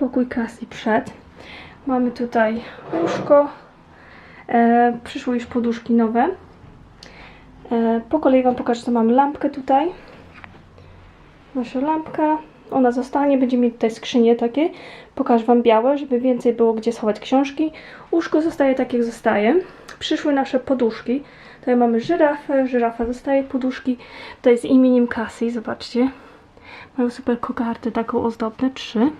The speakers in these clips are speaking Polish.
pokój Cassie przed. Mamy tutaj łóżko. E, przyszły już poduszki nowe. E, po kolei Wam pokażę, co mamy lampkę tutaj. Nasza lampka. Ona zostanie, będziemy mieć tutaj skrzynie takie. Pokażę Wam białe, żeby więcej było gdzie schować książki. Łóżko zostaje tak, jak zostaje. Przyszły nasze poduszki. Tutaj mamy żyrafę, żyrafa zostaje, poduszki. Tutaj z imieniem Cassie, zobaczcie. Mają super kokarty, taką ozdobne, trzy.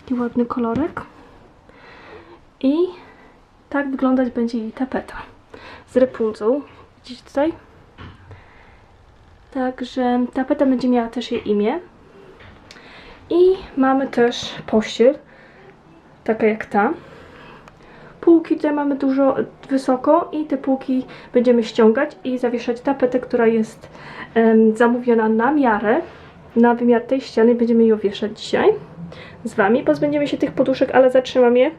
Taki ładny kolorek. I tak wyglądać będzie jej tapeta. Z repulzą. Widzicie tutaj? Także tapeta będzie miała też jej imię. I mamy też pościel. Taka jak ta. Półki tutaj mamy dużo wysoko i te półki będziemy ściągać i zawieszać tapetę, która jest em, zamówiona na miarę, na wymiar tej ściany. Będziemy ją wieszać dzisiaj z Wami. Pozbędziemy się tych poduszek, ale zatrzymam je,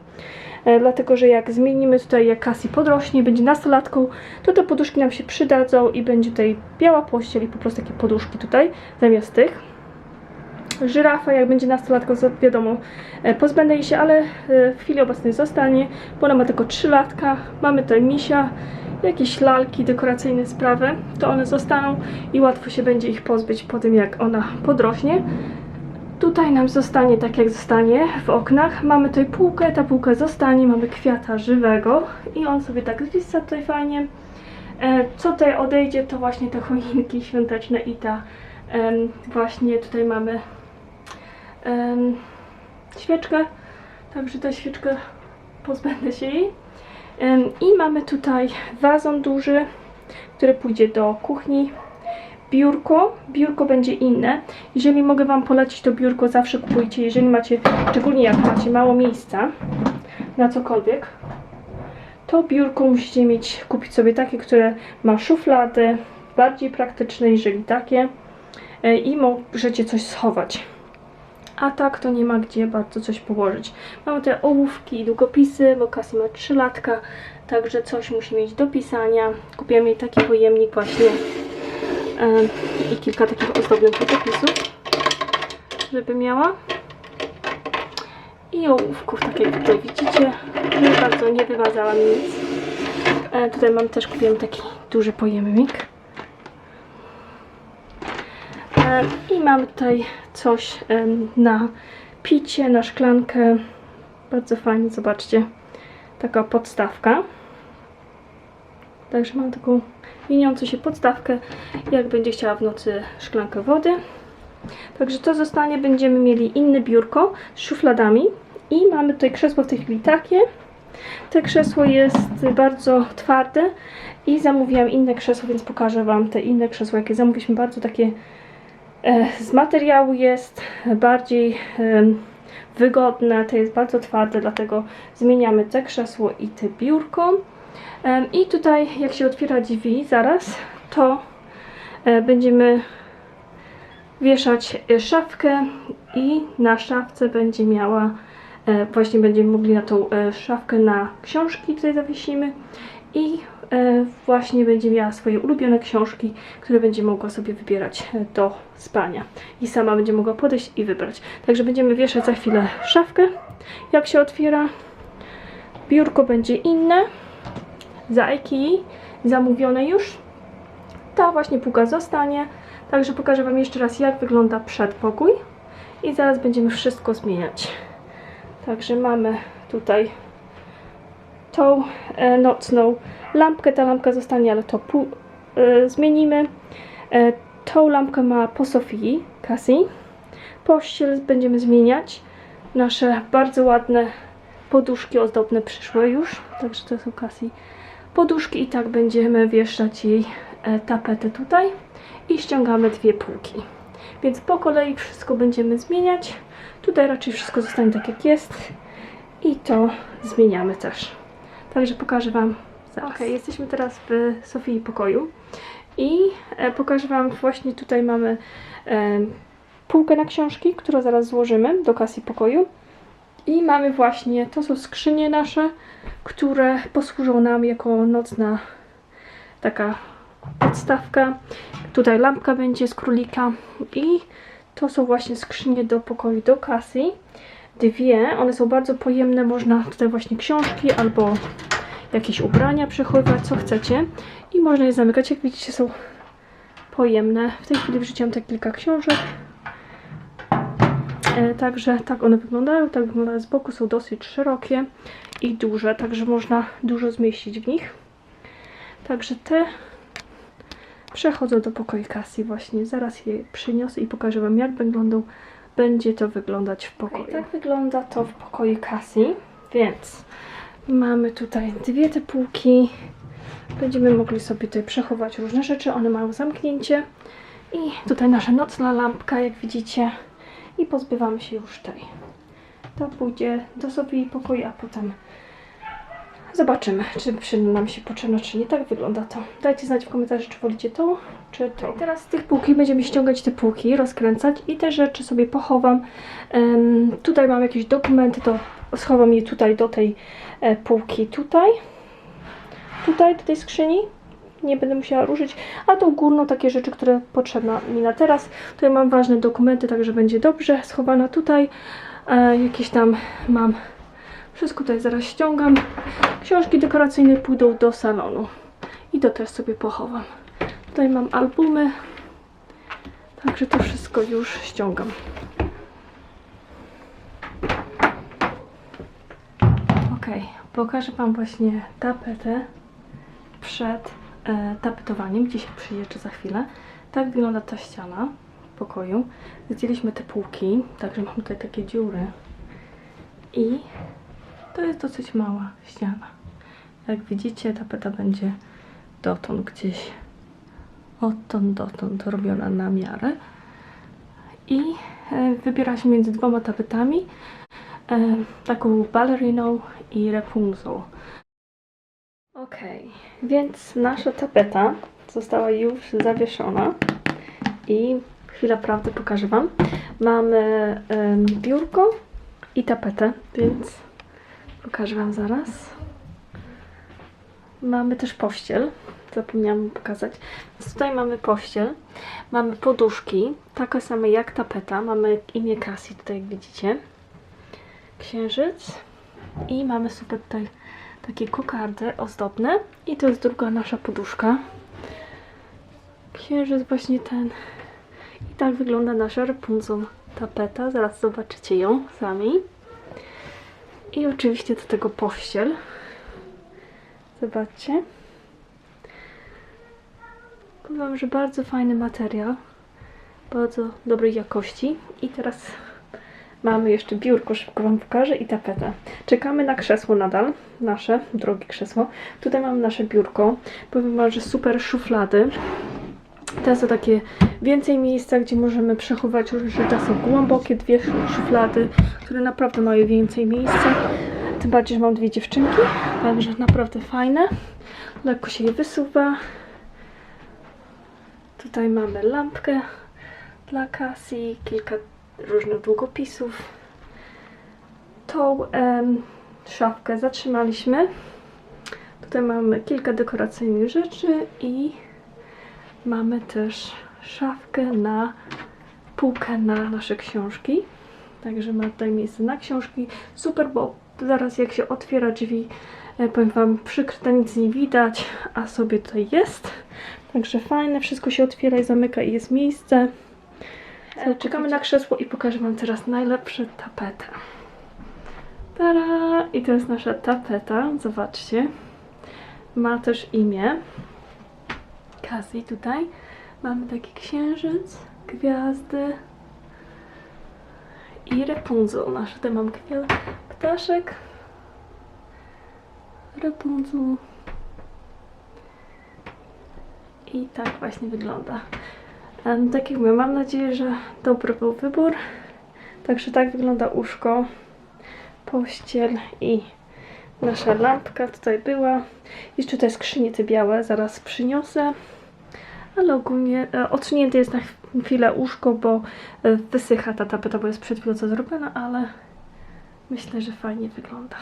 e, dlatego że jak zmienimy tutaj, jak Cassie podrośnie, będzie nastolatką, to te poduszki nam się przydadzą i będzie tutaj biała pościel i po prostu takie poduszki tutaj zamiast tych. Żyrafa, jak będzie nastolatką, to wiadomo, e, pozbędę jej się, ale e, w chwili obecnej zostanie, bo ona ma tylko 3 latka. Mamy tutaj misia, jakieś lalki, dekoracyjne sprawy, to one zostaną i łatwo się będzie ich pozbyć po tym, jak ona podrośnie. Tutaj nam zostanie tak, jak zostanie w oknach. Mamy tutaj półkę, ta półka zostanie, mamy kwiata żywego i on sobie tak zwisa tutaj fajnie. E, Co tutaj odejdzie, to właśnie te choinki świąteczne i ta właśnie tutaj mamy świeczkę, także ta świeczka pozbędę się jej. I mamy tutaj wazon duży, który pójdzie do kuchni. Biurko, biurko będzie inne. Jeżeli mogę Wam polecić to biurko, zawsze kupujcie, jeżeli macie, szczególnie jak macie mało miejsca na cokolwiek, to biurko musicie mieć, kupić sobie takie, które ma szuflady, bardziej praktyczne niżeli takie e, i możecie coś schować. A tak to nie ma gdzie bardzo coś położyć. Mamy te ołówki i długopisy, bo Cassie ma 3 latka, także coś musi mieć do pisania. Kupiłam jej taki pojemnik właśnie e, i kilka takich ozdobnych długopisów, żeby miała. I ołówków, tak jak tutaj widzicie. Nie bardzo nie wymazałam nic. E, tutaj mam też kupiłam taki duży pojemnik. E, I mam tutaj coś na picie, na szklankę. Bardzo fajnie, zobaczcie. Taka podstawka. Także mam taką mieniącą się podstawkę, jak będzie chciała w nocy szklankę wody. Także to zostanie, będziemy mieli inne biurko z szufladami. I mamy tutaj krzesło w tej chwili takie. To krzesło jest bardzo twarde i zamówiłam inne krzesło, więc pokażę Wam te inne krzesło, jakie zamówiliśmy. Bardzo takie z materiału jest bardziej wygodne, to jest bardzo twarde, dlatego zmieniamy te krzesło i te biurko. I tutaj jak się otwiera drzwi zaraz, to e, będziemy wieszać e, szafkę i na szafce będzie miała e, właśnie będziemy mogli na tą e, szafkę na książki tutaj zawiesimy i e, właśnie będzie miała swoje ulubione książki, które będzie mogła sobie wybierać e, do spania i sama będzie mogła podejść i wybrać. Także będziemy wieszać za chwilę szafkę, jak się otwiera. Biurko będzie inne, z Ikei, zamówione już. Ta właśnie półka zostanie, także pokażę Wam jeszcze raz jak wygląda przedpokój i zaraz będziemy wszystko zmieniać. Także mamy tutaj tą e, nocną lampkę. Ta lampka zostanie, ale to pół, e, zmienimy. E, tą lampkę ma po Sofii, Cassie. Pościel będziemy zmieniać. Nasze bardzo ładne poduszki ozdobne przyszły już. Także to są Cassie poduszki i tak będziemy wieszać jej tapetę tutaj. I ściągamy dwie półki. Więc po kolei wszystko będziemy zmieniać. Tutaj raczej wszystko zostanie tak jak jest. I to zmieniamy też. Także pokażę Wam zaraz. Ok, jesteśmy teraz w Sofii pokoju. I e, pokażę Wam, właśnie tutaj mamy e, półkę na książki, którą zaraz złożymy do kasy pokoju. I mamy właśnie, to są skrzynie nasze, które posłużą nam jako nocna taka podstawka. Tutaj lampka będzie z królika i to są właśnie skrzynie do pokoju do kasy. Dwie. One są bardzo pojemne. Można tutaj właśnie książki albo jakieś ubrania przechowywać, co chcecie. I można je zamykać. Jak widzicie, są pojemne. W tej chwili wrzuciłam te kilka książek. E, Także tak one wyglądają, tak wyglądają z boku, są dosyć szerokie i duże, także można dużo zmieścić w nich. Także te przechodzą do pokoju Cassie właśnie. Zaraz je przyniosę i pokażę Wam jak wyglądą, będzie to wyglądać w pokoju. tak wygląda to w pokoju Cassie, więc mamy tutaj dwie te półki. Będziemy mogli sobie tutaj przechować różne rzeczy, one mają zamknięcie. I tutaj nasza nocna lampka, jak widzicie. I pozbywamy się już tej. To pójdzie do Sofii pokoju, a potem zobaczymy, czy przy nam się potrzebna, czy nie. Tak wygląda to. Dajcie znać w komentarzu, czy wolicie to, czy to. I teraz z tych półki będziemy ściągać te półki, rozkręcać i te rzeczy sobie pochowam. Em, tutaj mam jakieś dokumenty, to schowam je tutaj do tej e, półki. Tutaj, tutaj, do tej skrzyni nie będę musiała ruszyć, a tą górną takie rzeczy, które potrzebne mi na teraz. Tutaj mam ważne dokumenty, także będzie dobrze schowana tutaj. E, jakieś tam mam, wszystko tutaj zaraz ściągam. Książki dekoracyjne pójdą do salonu i to też sobie pochowam. Tutaj mam albumy, także to wszystko już ściągam. Ok, pokażę Wam właśnie tapetę przed e, tapetowaniem. Dzisiaj przyjeżdżę za chwilę. Tak wygląda ta ściana pokoju. Zdjęliśmy te półki, także mam tutaj takie dziury. I to jest dosyć mała ściana. Jak widzicie, tapeta będzie dotąd gdzieś odtąd dotąd robiona na miarę. I e, wybiera się między dwoma tapetami. E, taką baleriną i Rapunzel. Okej, więc nasza tapeta została już zawieszona i chwila prawdy pokażę Wam. Mamy biurko i tapetę, więc pokażę Wam zaraz. Mamy też pościel, zapomniałam pokazać. Więc tutaj mamy pościel, mamy poduszki, takie same jak tapeta, mamy imię Cassie tutaj jak widzicie. Księżyc i mamy super tutaj takie kokardy ozdobne i to jest druga nasza poduszka. Księżyc właśnie ten. I tak wygląda nasza Rapunzel tapeta. Zaraz zobaczycie ją sami. I oczywiście do tego pościel. Zobaczcie. Powiem że bardzo fajny materiał. Bardzo dobrej jakości. I teraz Mamy jeszcze biurko, szybko Wam pokażę i tapetę. Czekamy na krzesło nadal, nasze, drogie krzesło. Tutaj mamy nasze biurko. Powiem Wam, że super szuflady. Te są takie więcej miejsca, gdzie możemy przechowywać różne rzeczy. Głębokie dwie szuflady, które naprawdę mają więcej miejsca. Tym bardziej, że mam dwie dziewczynki, także naprawdę fajne. Lekko się je wysuwa. Tutaj mamy lampkę dla Cassie, kilka różnych długopisów. Tą em, szafkę zatrzymaliśmy. Tutaj mamy kilka dekoracyjnych rzeczy i mamy też szafkę na półkę na nasze książki. Także ma tutaj miejsce na książki. Super, bo zaraz jak się otwiera drzwi, e, powiem Wam, przykryte nic nie widać, a sobie tutaj jest. Także fajne, wszystko się otwiera i zamyka i jest miejsce. E, Czekamy na krzesło i pokażę Wam teraz najlepsze tapetę. Tada! I to jest nasza tapeta, zobaczcie. Ma też imię. Cassie tutaj. Mamy taki księżyc, gwiazdy i Rapunzel. Nasz tutaj mam ptaszek. Rapunzel. I tak właśnie wygląda. Em, Tak jak mówię, mam nadzieję, że dobry był wybór. Także tak wygląda łóżko, pościel i nasza lampka tutaj była. Jeszcze te skrzynie te białe zaraz przyniosę. Ale ogólnie e, odsunięte jest na chwilę łóżko, bo e, wysycha ta tapeta, bo jest przed chwilą co zrobiona, ale myślę, że fajnie wygląda.